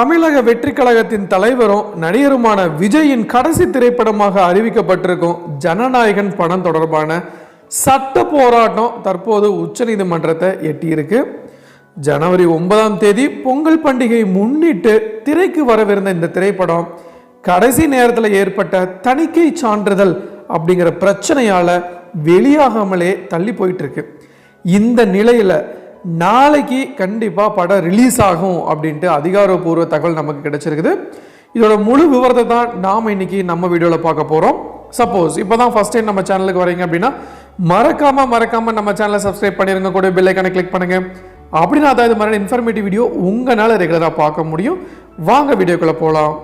தமிழக வெற்றி கழகத்தின் தலைவரும் நடிகருமான விஜயின் கடைசி திரைப்படமாக அறிவிக்கப்பட்டிருக்கும் ஜனநாயகன் படம் தொடர்பான சட்ட போராட்டம் தற்போது உச்சநீதிமன்றத்தை எட்டியிருக்கு. ஜனவரி ஒன்பதாம் தேதி பொங்கல் பண்டிகை முன்னிட்டு திரைக்கு வரவிருந்த இந்த திரைப்படம் கடைசி நேரத்தில் ஏற்பட்ட தணிக்கை சான்றிதழ் அப்படிங்கிற பிரச்சனையால வெளியாகாமலே தள்ளி போயிட்டு இருக்கு. இந்த நிலையில் நாளைக்கு கண்டிப்பாக படம் ரிலீஸ் ஆகும் அப்படின்ட்டு அதிகாரப்பூர்வ தகவல் நமக்கு கிடைச்சிருக்குது. இதோட முழு விவரத்தை தான் நாம் இன்னைக்கு நம்ம வீடியோவில் பார்க்க போகிறோம் சப்போஸ் இப்போ தான் ஃபஸ்ட் டைம் நம்ம சேனலுக்கு வரீங்க அப்படின்னா மறக்காம மறக்காம நம்ம சேனலை சப்ஸ்கிரைப் பண்ணிருங்க. கூட பெல் கிளிக் பண்ணுங்க. அப்படின்னா அதான் இது மாதிரி இன்ஃபர்மேட்டிவ் வீடியோ உங்களால் ரெகுலராக பார்க்க முடியும். வாங்க வீடியோக்குள்ளே போகலாம்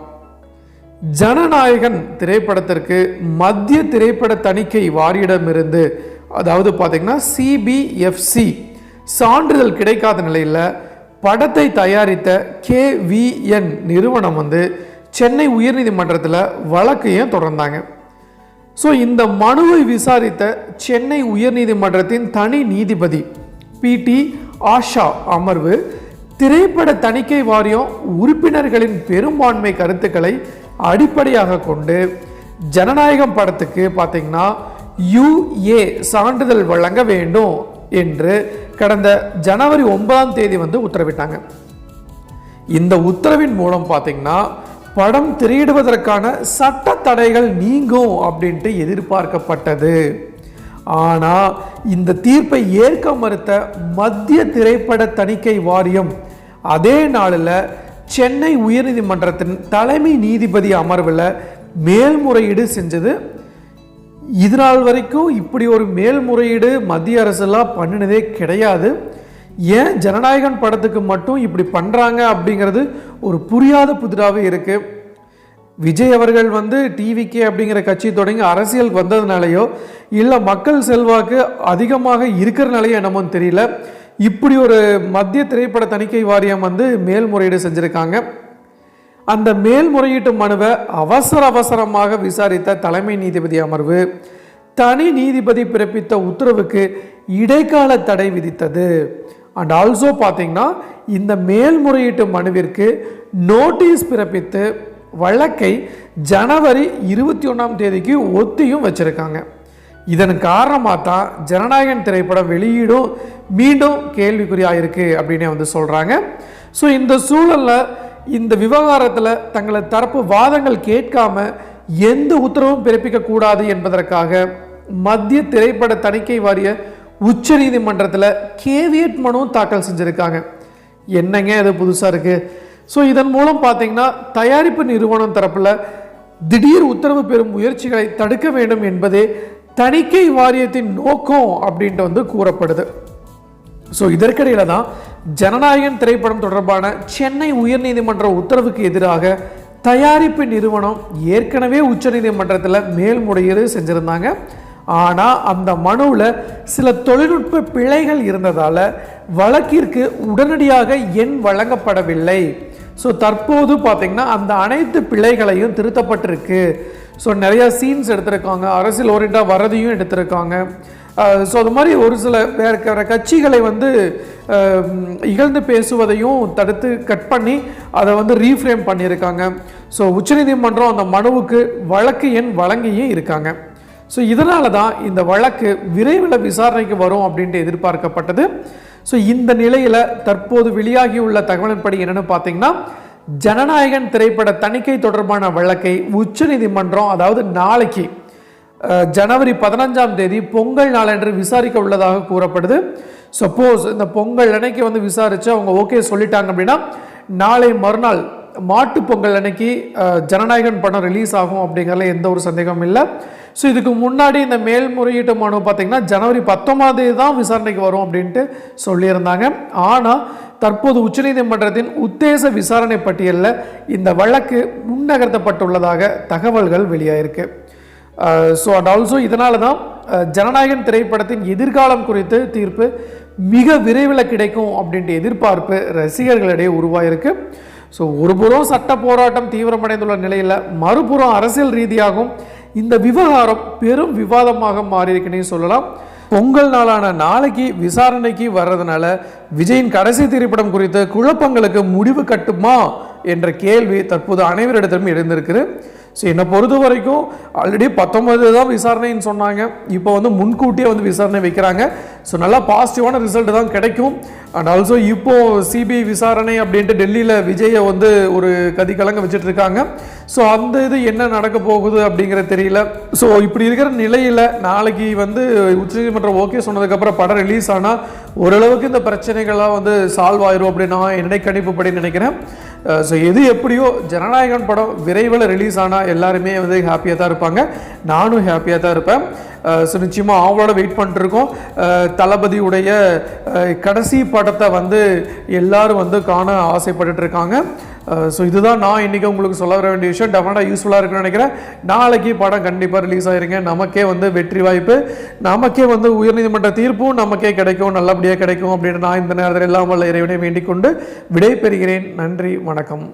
ஜனநாயகன் திரைப்படத்திற்கு மத்திய திரைப்பட தணிக்கை வாரியிடமிருந்து அதாவது பார்த்தீங்கன்னா சிபிஎஃப்சி சான்றிதழ் கிடைக்காத நிலையில் படத்தை தயாரித்த கேவிஎன் நிறுவனம் வந்து சென்னை உயர்நீதிமன்றத்தில் வழக்கையும் தொடர்ந்தாங்க? ஸோ இந்த மனுவை விசாரித்த சென்னை உயர்நீதிமன்றத்தின் தனி நீதிபதி பிடி ஆஷா அமர்வு திரைப்பட தணிக்கை வாரியம் உறுப்பினர்களின் பெரும்பான்மை கருத்துக்களை அடிப்படையாக கொண்டு ஜனநாயகம் படத்துக்கு பார்த்தீங்கன்னா யுஏ சான்றிதழ் வழங்க வேண்டும் என்று கடந்த ஜனவரி ஒன்பதாம் தேதி வந்து உத்தரவிட்டாங்க. இந்த உத்தரவின் மூலம் பார்த்தீங்கன்னா படம் திரையிடுவதற்கான சட்ட தடைகள் நீங்கும் அப்படின்ட்டு எதிர்பார்க்கப்பட்டது. ஆனால் இந்த தீர்ப்பை ஏற்க மறுத்த மத்திய திரைப்பட தணிக்கை வாரியம் அதே நாளில் சென்னை உயர்நீதிமன்றத்தின் தலைமை நீதிபதி அமர்வில் மேல்முறையீடு செஞ்சது இது நாள் வரைக்கும் இப்படி ஒரு மேல்முறையீடு மத்திய அரசெல்லாம் பண்ணினதே கிடையாது. ஏன் ஜனநாயகன் படத்துக்கு மட்டும் இப்படி பண்ணுறாங்க அப்படிங்கிறது ஒரு புரியாத புதிராகவே இருக்குது விஜய் அவர்கள் வந்து டிவிகே அப்படிங்கிற கட்சி தொடங்கி அரசியலுக்கு வந்ததுனாலையோ இல்லை மக்கள் செல்வாக்கு அதிகமாக இருக்கிறனாலையோ என்னமோன்னு தெரியல. இப்படி ஒரு மத்திய திரைப்பட தணிக்கை வாரியம் வந்து மேல்முறையீடு செஞ்சுருக்காங்க. அந்த மேல்முறையீட்டு மனுவை அவசர அவசரமாக விசாரித்த தலைமை நீதிபதி அமர்வு தனி நீதிபதி பிறப்பித்த உத்தரவுக்கு இடைக்கால தடை விதித்தது. அண்ட் ஆல்சோ பார்த்தீங்கன்னா இந்த மேல்முறையீட்டு மனுவிற்கு நோட்டீஸ் பிறப்பித்து வழக்கை ஜனவரி இருபத்தி ஒன்றாம் தேதிக்கு ஒத்தியும் வச்சுருக்காங்க. இதன் காரணமாக தான் ஜனநாயகன் திரைப்படம் வெளியீடும் மீண்டும் கேள்விக்குறியாயிருக்கு அப்படின்னே வந்து சொல்கிறாங்க ஸோ இந்த சூழலில் இந்த விவகாரத்தில் தங்களை தரப்பு வாதங்கள் கேட்காம எந்த உத்தரவும் பிறப்பிக்க கூடாது என்பதற்காக மத்திய திரைப்பட தணிக்கை வாரிய உச்ச நீதிமன்றத்தில் கேவியட் மனுவும் தாக்கல் செஞ்சுருக்காங்க. என்னங்க அது புதுசாக இருக்குது ஸோ இதன் மூலம் பார்த்தீங்கன்னா தயாரிப்பு நிறுவனம் தரப்பில் திடீர் உத்தரவு பெறும் முயற்சிகளை தடுக்க வேண்டும் என்பதே தணிக்கை வாரியத்தின் நோக்கம் அப்படின்ட்டு வந்து கூறப்படுது. ஸோ இதற்கிடையில் தான் ஜனநாயகன் திரைப்படம் தொடர்பான சென்னை உயர்நீதிமன்ற உத்தரவுக்கு எதிராக தயாரிப்பு நிறுவனம் ஏற்கனவே உச்சநீதிமன்றத்தில் மேல்முறையீடு செஞ்சுருந்தாங்க. ஆனால் அந்த மனுவில் சில தொழில்நுட்ப பிழைகள் இருந்ததால் வழக்கிற்கு உடனடியாக எண் வழங்கப்படவில்லை. ஸோ தற்போது பார்த்திங்கன்னா அந்த அனைத்து பிழைகளையும் திருத்தப்பட்டிருக்கு. ஸோ நிறையா சீன்ஸ் எடுத்திருக்காங்க. அரசியல் ஓரியண்டாக வரதையும் எடுத்திருக்காங்க. ஸோ அது மாதிரி ஒரு சில வேற கட்சிகளை வந்து இகழ்ந்து பேசுவதையும் தடுத்து கட் பண்ணி அதை வந்து ரீஃப்ரேம் பண்ணியிருக்காங்க. ஸோ உச்சநீதிமன்றம் அந்த மனுவுக்கு வழக்கு எண் வழங்கியும் இருக்காங்க. ஸோ இதனால தான் இந்த வழக்கு விரைவில் விசாரணைக்கு வரும் அப்படின்ட்டு எதிர்பார்க்கப்பட்டது. ஸோ இந்த நிலையில் தற்போது வெளியாகியுள்ள தகவலின்படி என்னென்னு பார்த்தீங்கன்னா ஜனநாயகன் திரைப்பட தணிக்கை தொடர்பான வழக்கை உச்சநீதிமன்றம் அதாவது நாளைக்கு ஜனவரி பதினஞ்சாம் தேதி பொங்கல் நாளன்று விசாரிக்க உள்ளதாக கூறப்படுது. சப்போஸ் இந்த பொங்கல் அன்னைக்கு வந்து விசாரித்து அவங்க ஓகே சொல்லிட்டாங்க அப்படின்னா நாளை மறுநாள் மாட்டு பொங்கல் அன்னைக்கு ஜனநாயகன் படம் ரிலீஸ் ஆகும் அப்படிங்கிறதுல எந்த ஒரு சந்தேகமும் இல்லை. ஸோ இதுக்கு முன்னாடி இந்த மேல்முறையீட்டு மனு பார்த்திங்கன்னா ஜனவரி பத்தொன்பது தேதி தான் விசாரணைக்கு வரும் அப்படின்ட்டு சொல்லியிருந்தாங்க. ஆனால் தற்போது உச்சநீதிமன்றத்தின் உத்தேச விசாரணை பட்டியலில் இந்த வழக்கு முன்னகர்த்தப்பட்டுள்ளதாக தகவல்கள் வெளியாயிருக்கு. ஸோ அண்ட் ஆல்சோ இதனால தான் ஜனநாயகன் திரைப்படத்தின் எதிர்காலம் குறித்து தீர்ப்பு மிக விரைவில் கிடைக்கும் அப்படின்ற எதிர்பார்ப்பு ரசிகர்களிடையே உருவாயிருக்கு. ஸோ ஒருபுறம் சட்ட போராட்டம் தீவிரமடைந்துள்ள நிலையில் மறுபுறம் அரசியல் ரீதியாகவும் இந்த விவகாரம் பெரும் விவாதமாக மாறியிருக்குன்னே சொல்லலாம். பொங்கல் நாளான நாளைக்கு விசாரணைக்கு வர்றதுனால விஜயின் கடைசி திரைப்படம் குறித்த குழப்பங்களுக்கு முடிவு கட்டுமா என்ற கேள்வி தற்போது அனைவரிடத்திலும் எழுந்திருக்கிறது ஸோ என்னை பொறுத்த வரைக்கும் ஆல்ரெடி பத்தொன்பது தான் விசாரணைன்னு சொன்னாங்க. இப்போ வந்து முன்கூட்டியே வந்து விசாரணை வைக்கிறாங்க. ஸோ நல்லா பாசிட்டிவான ரிசல்ட் தான் கிடைக்கும். அண்ட் ஆல்சோ இப்போ சிபிஐ விசாரணை அப்படின்ட்டு டெல்லியில் விஜயை வந்து ஒரு கதிகலங்க வச்சுட்டு இருக்காங்க ஸோ அந்த இது என்ன நடக்க போகுது அப்படிங்கிறது தெரியல. ஸோ இப்படி இருக்கிற நிலையில் நாளைக்கு வந்து உச்சநீதிமன்றம் ஓகே சொன்னதுக்கப்புறம் படம் ரிலீஸ் ஆனால் ஓரளவுக்கு இந்த பிரச்சனைகள்லாம் வந்து சால்வ் ஆயிரும் அப்படின்னு நான் என்னுடைய கணிப்புப்படி நினைக்கிறேன். Uh, ஸோ எது எப்படியோ ஜனநாயகன் படம் விரைவில் ரிலீஸ் ஆனால் எல்லாருமே வந்து ஹாப்பியாக தான் இருப்பாங்க. நானும் ஹாப்பியாக தான் இருப்பேன். Uh, ஸோ நிச்சயமாக அவங்களோட வெயிட் பண்ணிட்டுருக்கோம் uh, தளபதியுடைய கடைசி படம் படத்தை வந்து எல்லாரும் வந்து காண ஆசைப்பட்டுட்டு இருக்காங்க ஸோ இதுதான் நான் இன்றைக்கி உங்களுக்கு சொல்ல வர வேண்டிய விஷயம். டெஃபினட்டாக யூஸ்ஃபுல்லாக இருக்குன்னு நினைக்கிறேன். நாளைக்கு படம் கண்டிப்பாக ரிலீஸ் ஆயிருங்க. நமக்கே வந்து வெற்றி வாய்ப்பு. நமக்கே வந்து உயர்நீதிமன்ற தீர்ப்பும் நமக்கே கிடைக்கும். நல்லபடியாக கிடைக்கும் அப்படின்னு நான் இந்த நேரத்தில் எல்லாம் வல்ல இறைவனை வேண்டிக் கொண்டு விடை பெறுகிறேன் நன்றி வணக்கம்.